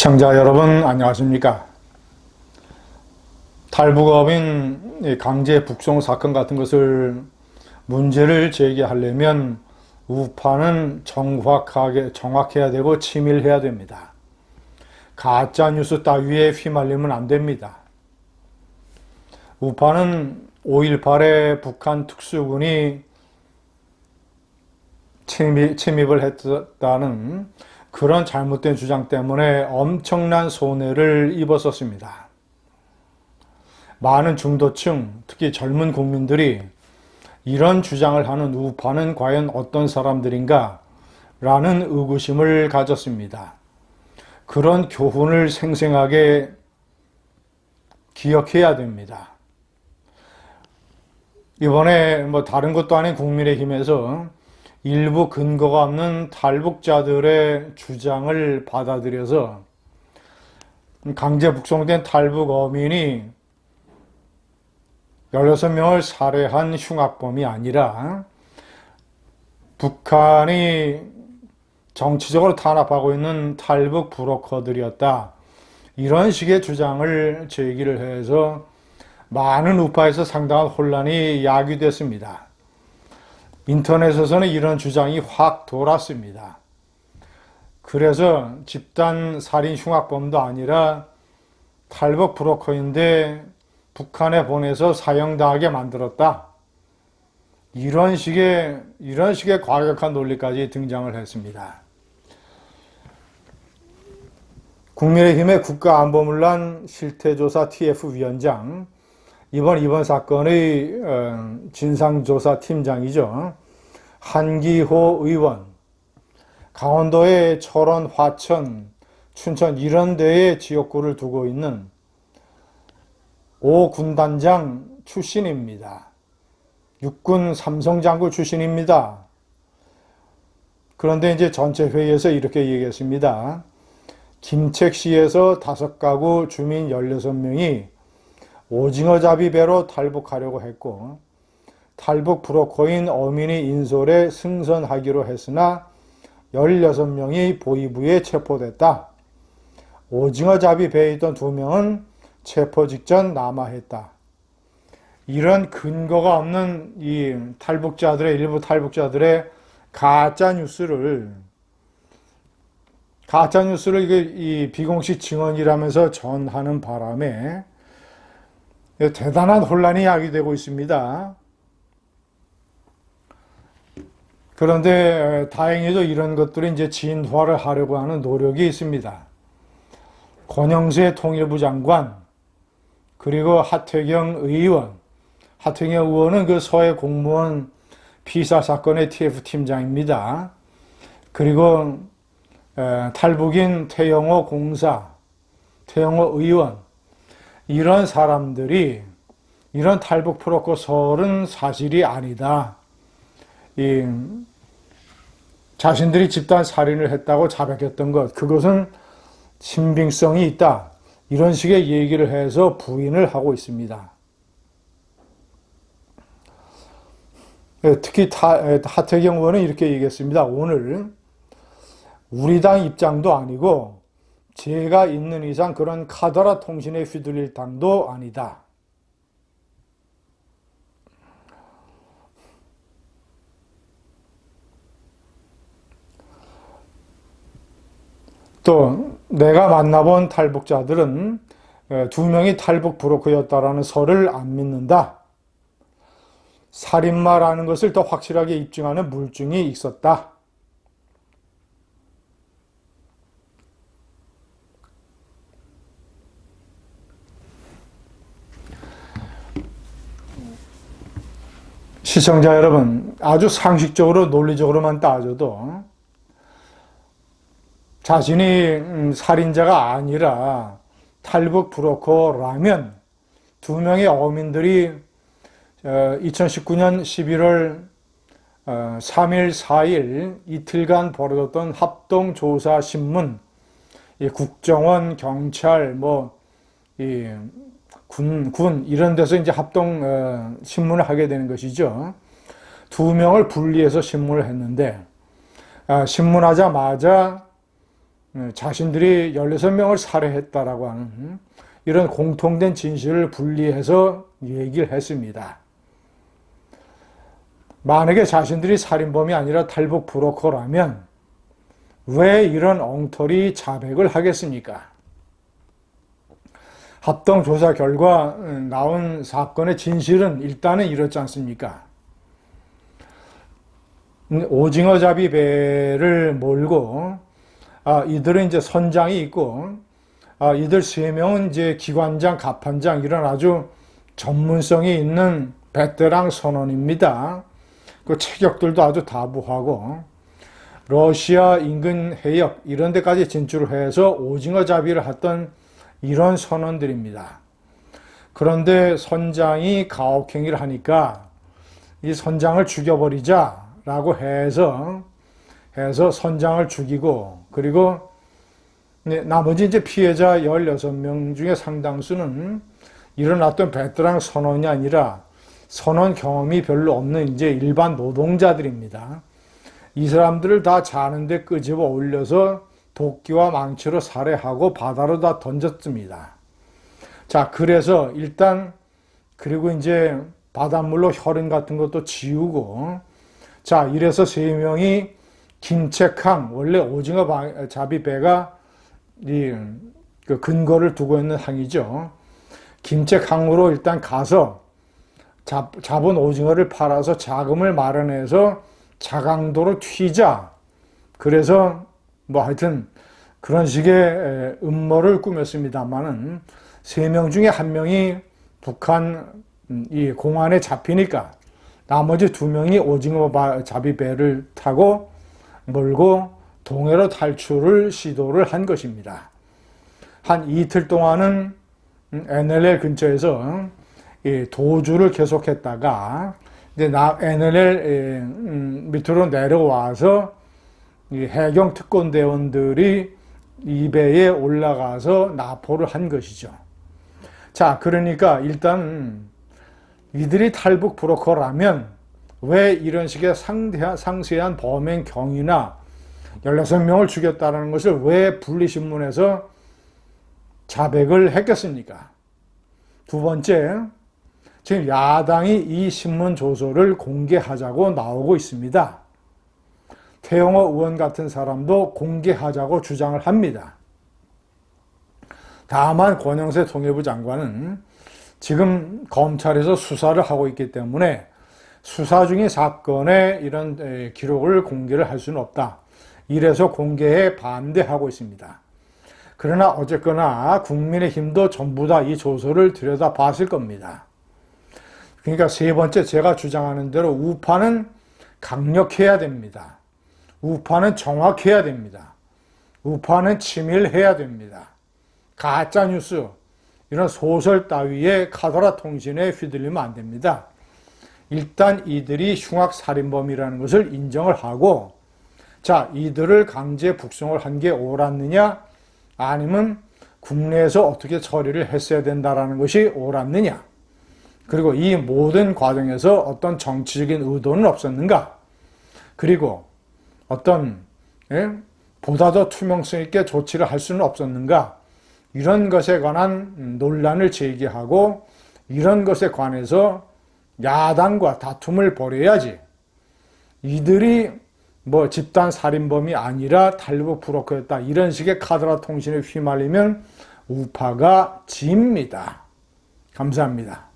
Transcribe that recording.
시청자 여러분 안녕하십니까 탈북업인 강제 북송 사건 같은 것을 문제를 제기하려면 우파는 정확하게 정확해야 되고 치밀해야 됩니다. 가짜 뉴스 따위에 휘말리면 안 됩니다. 우파는 5.18에 북한 특수군이 침입, 침입을 했다는 그런 잘못된 주장 때문에 엄청난 손해를 입었었습니다. 많은 중도층, 특히 젊은 국민들이 이런 주장을 하는 우파는 과연 어떤 사람들인가? 라는 의구심을 가졌습니다. 그런 교훈을 생생하게 기억해야 됩니다. 이번에 뭐 다른 것도 아닌 국민의힘에서 일부 근거가 없는 탈북자들의 주장을 받아들여서 강제 북송된 탈북 어민이 16명을 살해한 흉악범이 아니라 북한이 정치적으로 탄압하고 있는 탈북 브로커들이었다. 이런 식의 주장을 제기를 해서 많은 우파에서 상당한 혼란이 야기됐습니다. 인터넷에서는 이런 주장이 확 돌았습니다. 그래서 집단 살인 흉악범도 아니라 탈북 브로커인데 북한에 보내서 사형당하게 만들었다. 이런 식의, 이런 식의 과격한 논리까지 등장을 했습니다. 국민의힘의 국가안보문란 실태조사 TF위원장, 이번 이번 사건의 어, 진상조사 팀장이죠. 한기호 의원, 강원도의 철원, 화천, 춘천 이런 데에 지역구를 두고 있는 오 군단장 출신입니다. 육군 삼성장군 출신입니다. 그런데 이제 전체 회의에서 이렇게 얘기했습니다. 김책시에서 다섯 가구 주민 16명이 오징어잡이 배로 탈북하려고 했고 탈북 브로커인 어민이 인솔에 승선하기로 했으나 16명이 보이부에 체포됐다. 오징어잡이 배에 있던 두 명은 체포 직전 남아했다. 이런 근거가 없는 이 탈북자들의 일부 탈북자들의 가짜 뉴스를 가짜 뉴스를 이 비공식 증언이라면서 전하는 바람에 대단한 혼란이 야기되고 있습니다. 그런데 다행히도 이런 것들이 이제 진화를 하려고 하는 노력이 있습니다. 권영세 통일부 장관, 그리고 하태경 의원, 하태경 의원은 그 서해 공무원 피사 사건의 TF 팀장입니다. 그리고 탈북인 태영호 공사, 태영호 의원, 이런 사람들이 이런 탈북 프로코설은 사실이 아니다. 이 자신들이 집단 살인을 했다고 자백했던 것, 그것은 신빙성이 있다. 이런 식의 얘기를 해서 부인을 하고 있습니다. 예, 특히 하태경 의원은 이렇게 얘기했습니다. 오늘 우리 당 입장도 아니고 제가 있는 이상 그런 카더라 통신에 휘둘릴 당도 아니다. 또 내가 만나본 탈북자들은 두 명이 탈북 브로커였다라는 설을 안 믿는다. 살인마라는 것을 더 확실하게 입증하는 물증이 있었다. 시청자 여러분, 아주 상식적으로 논리적으로만 따져도 자신이 음, 살인자가 아니라 탈북 브로커라면 두 명의 어민들이 2019년 11월 3일, 4일 이틀간 벌어졌던 합동조사 신문, 국정원, 경찰, 뭐, 군, 군 이런 데서 이제 합동 어, 신문을 하게 되는 것이죠. 두 명을 분리해서 신문을 했는데 아, 신문하자마자 음, 자신들이 16명을 살해했다라고 하는 음, 이런 공통된 진실을 분리해서 얘기를 했습니다. 만약에 자신들이 살인범이 아니라 탈북 브로커라면 왜 이런 엉터리 자백을 하겠습니까? 합동 조사 결과 음, 나온 사건의 진실은 일단은 이렇지 않습니까? 음, 오징어 잡이 배를 몰고 아, 이들은 이제 선장이 있고 아, 이들 세 명은 이제 기관장, 갑판장 이런 아주 전문성이 있는 베테랑 선원입니다. 그 체격들도 아주 다부하고 러시아 인근 해역 이런 데까지 진출을 해서 오징어 잡이를 했던 이런 선원들입니다. 그런데 선장이 가혹행위를 하니까 이 선장을 죽여버리자라고 해서 해서 선장을 죽이고 그리고 나머지 이제 피해자 16명 중에 상당수는 일어났던 베테랑 선원이 아니라 선원 경험이 별로 없는 이제 일반 노동자들입니다. 이 사람들을 다 자는데 끄집어 올려서 도끼와 망치로 살해하고 바다로 다 던졌습니다. 자, 그래서 일단 그리고 이제 바닷물로 혈흔 같은 것도 지우고 자, 이래서 세 명이 김책항 원래 오징어 잡이 배가 이그 근거를 두고 있는 항이죠. 김책항으로 일단 가서 잡, 잡은 오징어를 팔아서 자금을 마련해서 자강도로 튀자. 그래서 뭐 하여튼 그런 식의 음모를 꾸몄습니다만은 세 명 중에 한 명이 북한 음, 이 공안에 잡히니까 나머지 두 명이 오징어 잡이 배를 타고 몰고 동해로 탈출을 시도를 한 것입니다. 한 이틀 동안은 NLL 근처에서 도주를 계속했다가 이제 NLL 음, 밑으로 내려와서 해경 특권대원들이 이 배에 올라가서 납포를 한 것이죠. 자, 그러니까 일단 이들이 탈북 브로커라면 왜 이런 식의 상대한, 상세한 범행 경위나 16명을 죽였다는 것을 왜 분리신문에서 자백을 했겠습니까? 두 번째, 지금 야당이 이 신문 조서를 공개하자고 나오고 있습니다. 태영호 의원 같은 사람도 공개하자고 주장을 합니다. 다만 권영세 통일부 장관은 지금 검찰에서 수사를 하고 있기 때문에 수사 중인 사건의 이런 기록을 공개를 할 수는 없다. 이래서 공개에 반대하고 있습니다. 그러나 어쨌거나 국민의힘도 전부 다 이 조서를 들여다 봤을 겁니다. 그러니까 세 번째 제가 주장하는 대로 우파는 강력해야 됩니다. 우파는 정확해야 됩니다. 우파는 치밀해야 됩니다. 가짜 뉴스 이런 소설 따위의 카더라 통신에 휘둘리면 안 됩니다. 일단 이들이 흉악 살인범이라는 것을 인정을 하고 자 이들을 강제 북송을 한 게 옳았느냐 아니면 국내에서 어떻게 처리를 했어야 된다라는 것이 옳았느냐 그리고 이 모든 과정에서 어떤 정치적인 의도는 없었는가 그리고 어떤 예? 보다 더 투명성 있게 조치를 할 수는 없었는가 이런 것에 관한 논란을 제기하고 이런 것에 관해서 야당과 다툼을 벌여야지 이들이 뭐 집단 살인범이 아니라 탈북 브로커였다 이런 식의 카드라 통신에 휘말리면 우파가 집니다. 감사합니다.